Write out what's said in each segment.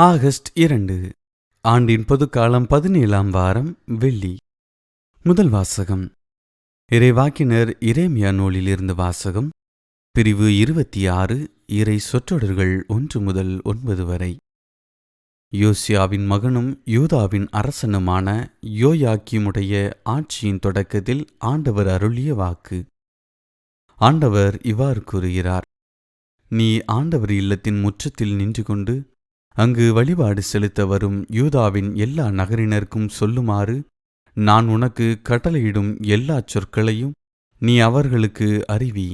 August இரண்டு ஆண்டின் பொதுக்காலம் பதினேழாம் வாரம் வெள்ளி. முதல் வாசகம். இறைவாக்கினர் இரேமியா நூலிலிருந்து வாசகம். பிரிவு இருபத்தி ஆறு இறை சொற்றொடர்கள் ஒன்று முதல் ஒன்பது வரை. யோசியாவின் மகனும் யூதாவின் அரசனுமான யோயாக்கிமுடைய ஆட்சியின் தொடக்கத்தில் ஆண்டவர் அருளிய வாக்கு. ஆண்டவர் இவ்வாறு கூறுகிறார் நீ ஆண்டவர் இல்லத்தின் முற்றத்தில் நின்று கொண்டு அங்கு வழிபாடு செலுத்த வரும் யூதாவின் எல்லா நகரினருக்கும் சொல்லுமாறு நான் உனக்கு கட்டளையிடும் எல்லாச் சொற்களையும் நீ அவர்களுக்கு அறிவி.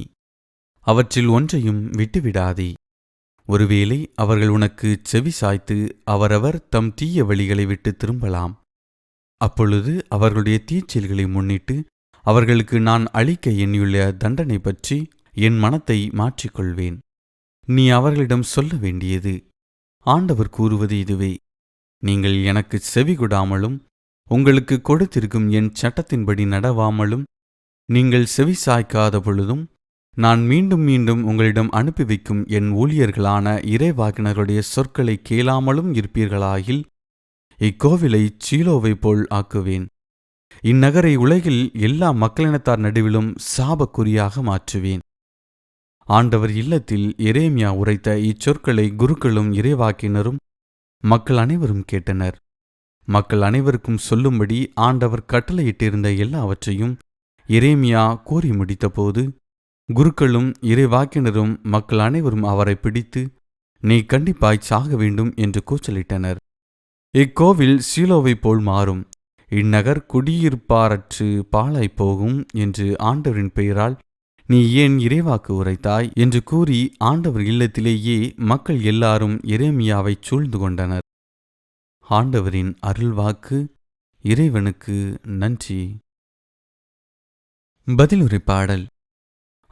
அவற்றில் ஒன்றையும் விட்டுவிடாதே. ஒருவேளை அவர்கள் உனக்கு செவி சாய்த்து அவரவர் தம் தீய வழிகளை விட்டு திரும்பலாம். அப்பொழுது அவர்களுடைய தீச்செயல்களை முன்னிட்டு அவர்களுக்கு நான் அளிக்க எண்ணியுள்ள தண்டனை பற்றி என் மனத்தை மாற்றிக்கொள்வேன். நீ அவர்களிடம் சொல்ல வேண்டியது ஆண்டவர் கூறுவது இதுவே நீங்கள் எனக்கு செவிகொடாமலும் உங்களுக்கு கொடுத்திருக்கும் என் சட்டத்தின்படி நடவாமலும் நீங்கள் செவி சாய்க்காத பொழுதும் நான் மீண்டும் மீண்டும் உங்களிடம் அனுப்பி வைக்கும் என் ஊழியர்களான இறைவாக்கினருடைய சொற்களை கேளாமலும் இருப்பீர்களாகில் இக்கோவிலை சீலோவை போல் ஆக்குவேன். இந்நகரை உலகில் எல்லா மக்களினத்தார் நடுவிலும் சாபக்குறியாக மாற்றுவேன். ஆண்டவர் இல்லத்தில் எரேமியா உரைத்த இச்சொற்களை குருக்களும் இறைவாக்கினரும் மக்கள் அனைவரும் கேட்டனர். மக்கள் அனைவருக்கும் சொல்லும்படி ஆண்டவர் கட்டளையிட்டிருந்த எல்லாவற்றையும் எரேமியா கூறி முடித்தபோது குருக்களும் இறைவாக்கினரும் மக்கள் அனைவரும் அவரை பிடித்து நீ கண்டிப்பாய் சாக வேண்டும் என்று கூச்சலிட்டனர். இக்கோவில் சீலோவை போல் மாறும். இந்நகர் குடியிருப்பாரற்று பாழாய்ப் போகும் என்று ஆண்டவரின் பெயரால் நீ ஏன் இறைவாக்கு உரைத்தாய்? என்று கூறி ஆண்டவர் இல்லத்திலேயே மக்கள் எல்லாரும் எரேமியாவைச் சூழ்ந்து கொண்டனர். ஆண்டவரின் அருள்வாக்கு இறைவனுக்கு நன்றி. பதிலுரை பாடல்.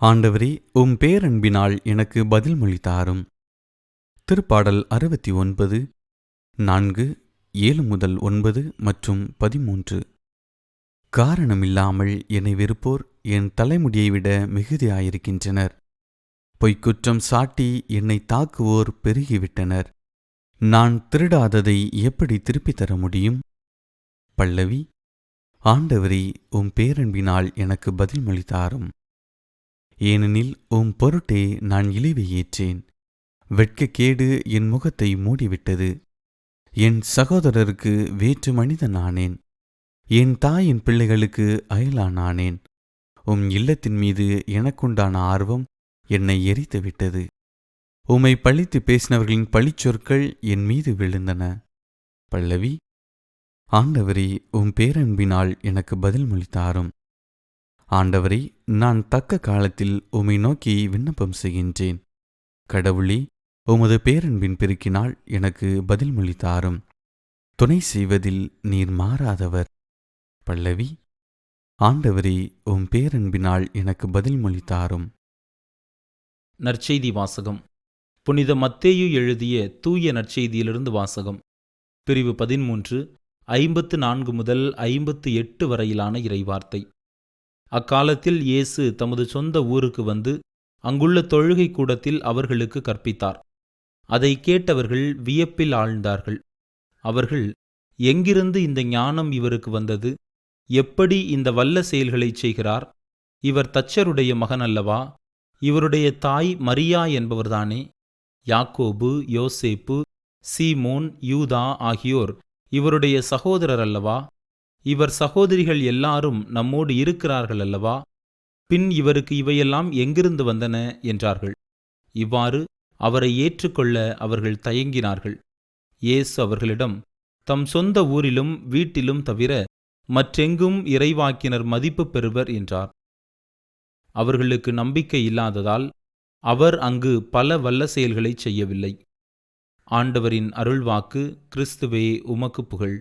ஆண்டவரே உம் பேரன்பினால் எனக்கு பதில் மொழி தாரும். திருப்பாடல் அறுபத்தி ஒன்பது நான்கு ஏழு முதல் ஒன்பது மற்றும் பதிமூன்று. காரணமில்லாமல் என்னை வெறுப்போர் என் தலைமுடியை விட மிகுதியாயிருக்கின்றனர். பொய்க்குற்றம் சாட்டி என்னை தாக்குவோர் பெருகிவிட்டனர். நான் திருடாததை எப்படி திருப்பித் தர முடியும்? பல்லவி ஆண்டவரே உம் பேரன்பினால் எனக்கு பதில்மொழி தாரும் ஏனெனில் உம் பொருட்டே நான் இழிவை ஏற்றேன். வெட்கக்கேடு என் முகத்தை மூடிவிட்டது. என் சகோதரருக்கு வேற்று மனிதனானேன் என் தாயின் பிள்ளைகளுக்கு அயலானானேன் உம் இல்லத்தின் மீது எனக்குண்டான ஆர்வம் என்னை எரித்து விட்டது. உம்மை பழித்து பேசினவர்களின் பழிச்சொற்கள் என் மீது விழுந்தன. பல்லவி ஆண்டவரே உம் பேரன்பினால் எனக்கு பதில் மொழித்தாரும். ஆண்டவரே நான் தக்க காலத்தில் உம்மை நோக்கி விண்ணப்பம் செய்கின்றேன். கடவுளே உமது பேரன்பின் பெருக்கினால் எனக்கு பதில் மொழித்தாரும். துணை செய்வதில் நீர் மாறாதவர். பல்லவி ஆண்டவரே உம் பேரன்பினால் எனக்கு பதில் மொழி தாரும் நற்செய்தி வாசகம். புனித மத்தேயு எழுதிய தூய நற்செய்தியிலிருந்து வாசகம். பிரிவு பதிமூன்று ஐம்பத்து நான்கு முதல் ஐம்பத்து எட்டு வரையிலான இறைவார்த்தை. அக்காலத்தில் இயேசு தமது சொந்த ஊருக்கு வந்து அங்குள்ள தொழுகை கூடத்தில் அவர்களுக்கு கற்பித்தார். அதை கேட்டவர்கள் வியப்பில் ஆழ்ந்தார்கள். அவர்கள் எங்கிருந்து இந்த ஞானம் இவருக்கு வந்தது? எப்படி இந்த வல்ல செயல்களைச் செய்கிறார்? இவர் தச்சருடைய மகன் அல்லவா? இவருடைய தாய் மரியா என்பவர்தானே? யாக்கோபு யோசேப்பு சீமோன் யூதா ஆகியோர் இவருடைய சகோதரர் அல்லவா? இவர் சகோதரிகள் எல்லாரும் நம்மோடு இருக்கிறார்கள் அல்லவா? பின் இவருக்கு இவையெல்லாம் எங்கிருந்து வந்தன? என்றார்கள். இவ்வாறு அவரை ஏற்றுக்கொள்ள அவர்கள் தயங்கினார்கள். இயேசு அவர்களிடம் தம் சொந்த ஊரிலும் வீட்டிலும் தவிர மற்றெங்கும் இறைவாக்கினர் மதிப்பு பெறுவர் என்றார். அவர்களுக்கு நம்பிக்கை இல்லாததால் அவர் அங்கு பல வல்ல செயல்களைச் செய்யவில்லை. ஆண்டவரின் அருள்வாக்கு கிறிஸ்துவே உமக்கு புகழ்.